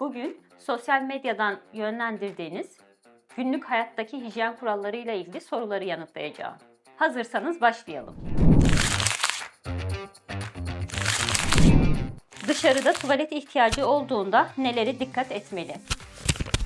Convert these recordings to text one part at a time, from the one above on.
Bugün sosyal medyadan yönlendirdiğiniz günlük hayattaki hijyen kuralları ile ilgili soruları yanıtlayacağım. Hazırsanız başlayalım. Dışarıda tuvalet ihtiyacı olduğunda nelere dikkat etmeli?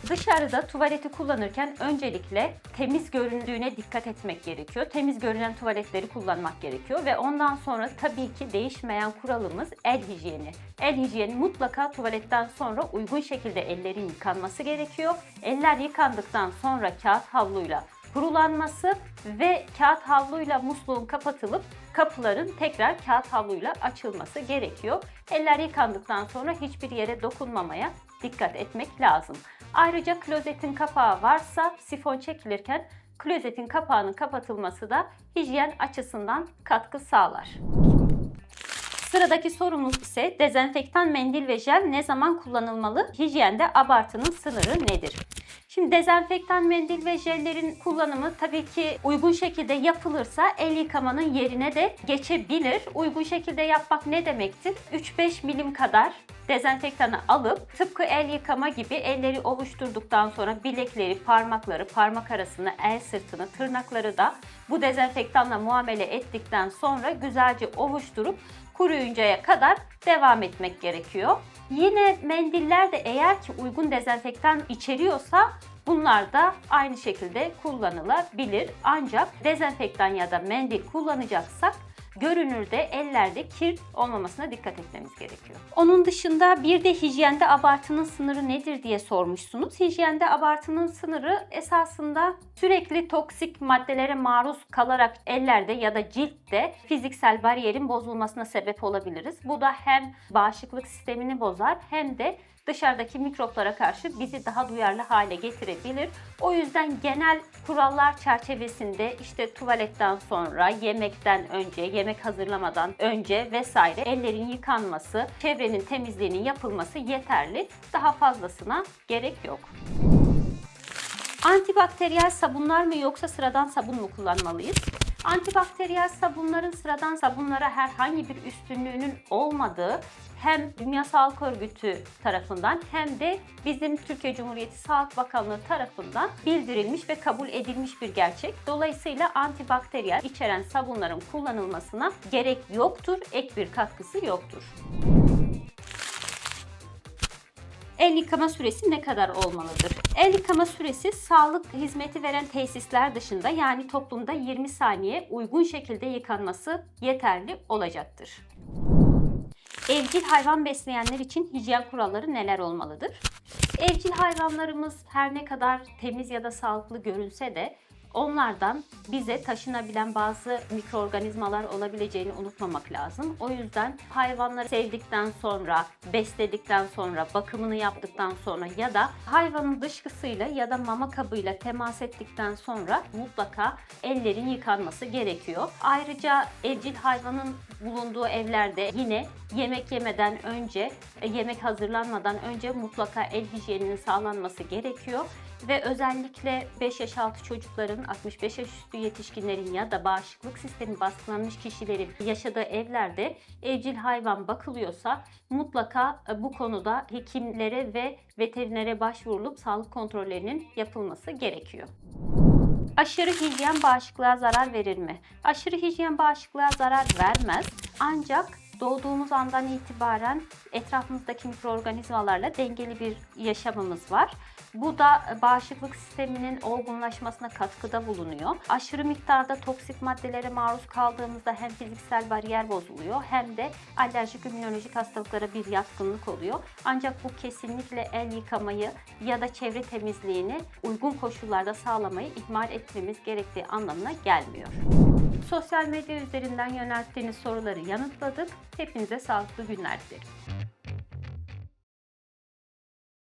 Dışarıda tuvaleti kullanırken öncelikle temiz göründüğüne dikkat etmek gerekiyor. Temiz görünen tuvaletleri kullanmak gerekiyor ve ondan sonra tabii ki değişmeyen kuralımız el hijyeni. El hijyeni mutlaka tuvaletten sonra uygun şekilde ellerin yıkanması gerekiyor. Eller yıkandıktan sonra kağıt havluyla kurulanması ve kağıt havluyla musluğun kapatılıp kapıların tekrar kağıt havluyla açılması gerekiyor. Eller yıkandıktan sonra hiçbir yere dokunmamaya dikkat etmek lazım. Ayrıca klozetin kapağı varsa sifon çekilirken klozetin kapağının kapatılması da hijyen açısından katkı sağlar. Sıradaki sorumuz ise dezenfektan mendil ve jel ne zaman kullanılmalı? Hijyende abartının sınırı nedir? Şimdi dezenfektan mendil ve jellerin kullanımı tabii ki uygun şekilde yapılırsa el yıkamanın yerine de geçebilir. Uygun şekilde yapmak ne demektir? 3-5 milim kadar dezenfektanı alıp tıpkı el yıkama gibi elleri ovuşturduktan sonra bilekleri, parmakları, parmak arasını, el sırtını, tırnakları da bu dezenfektanla muamele ettikten sonra güzelce ovuşturup kuruyuncaya kadar devam etmek gerekiyor. Yine mendiller de eğer ki uygun dezenfektan içeriyorsa bunlar da aynı şekilde kullanılabilir. Ancak dezenfektan ya da mendil kullanacaksak görünürde ellerde kir olmamasına dikkat etmemiz gerekiyor. Onun dışında bir de hijyende abartının sınırı nedir diye sormuşsunuz. Hijyende abartının sınırı esasında sürekli toksik maddelere maruz kalarak ellerde ya da ciltte fiziksel bariyerin bozulmasına sebep olabiliriz. Bu da hem bağışıklık sistemini bozar hem de dışarıdaki mikroplara karşı bizi daha duyarlı hale getirebilir. O yüzden genel kurallar çerçevesinde işte tuvaletten sonra, yemekten önce, yemek hazırlamadan önce vesaire ellerin yıkanması, çevrenin temizliğinin yapılması yeterli. Daha fazlasına gerek yok. Antibakteriyel sabunlar mı yoksa sıradan sabun mu kullanmalıyız? Antibakteriyel sabunların sıradan sabunlara herhangi bir üstünlüğünün olmadığı hem Dünya Sağlık Örgütü tarafından hem de bizim Türkiye Cumhuriyeti Sağlık Bakanlığı tarafından bildirilmiş ve kabul edilmiş bir gerçek. Dolayısıyla antibakteriyel içeren sabunların kullanılmasına gerek yoktur, ek bir katkısı yoktur. El yıkama süresi ne kadar olmalıdır? El yıkama süresi sağlık hizmeti veren tesisler dışında yani toplumda 20 saniye uygun şekilde yıkanması yeterli olacaktır. Evcil hayvan besleyenler için hijyen kuralları neler olmalıdır? Evcil hayvanlarımız her ne kadar temiz ya da sağlıklı görünse de onlardan bize taşınabilen bazı mikroorganizmalar olabileceğini unutmamak lazım. O yüzden hayvanları sevdikten sonra, besledikten sonra, bakımını yaptıktan sonra ya da hayvanın dışkısıyla ya da mama kabıyla temas ettikten sonra mutlaka ellerin yıkanması gerekiyor. Ayrıca evcil hayvanın bulunduğu evlerde yine yemek yemeden önce, yemek hazırlanmadan önce mutlaka el hijyeninin sağlanması gerekiyor ve özellikle 5 yaş altı çocukların, 65 yaş üstü yetişkinlerin ya da bağışıklık sistemi baskılanmış kişilerin yaşadığı evlerde evcil hayvan bakılıyorsa mutlaka e, bu konuda hekimlere ve veterinere başvurulup sağlık kontrollerinin yapılması gerekiyor. Aşırı hijyen bağışıklığa zarar verir mi? Aşırı hijyen bağışıklığa zarar vermez. Ancak doğduğumuz andan itibaren etrafımızdaki mikroorganizmalarla dengeli bir yaşamımız var. Bu da bağışıklık sisteminin olgunlaşmasına katkıda bulunuyor. Aşırı miktarda toksik maddelere maruz kaldığımızda hem fiziksel bariyer bozuluyor hem de alerjik immünolojik hastalıklara bir yatkınlık oluyor. Ancak bu kesinlikle el yıkamayı ya da çevre temizliğini uygun koşullarda sağlamayı ihmal etmemiz gerektiği anlamına gelmiyor. Sosyal medya üzerinden yönelttiğiniz soruları yanıtladık. Hepinize sağlıklı günler dilerim.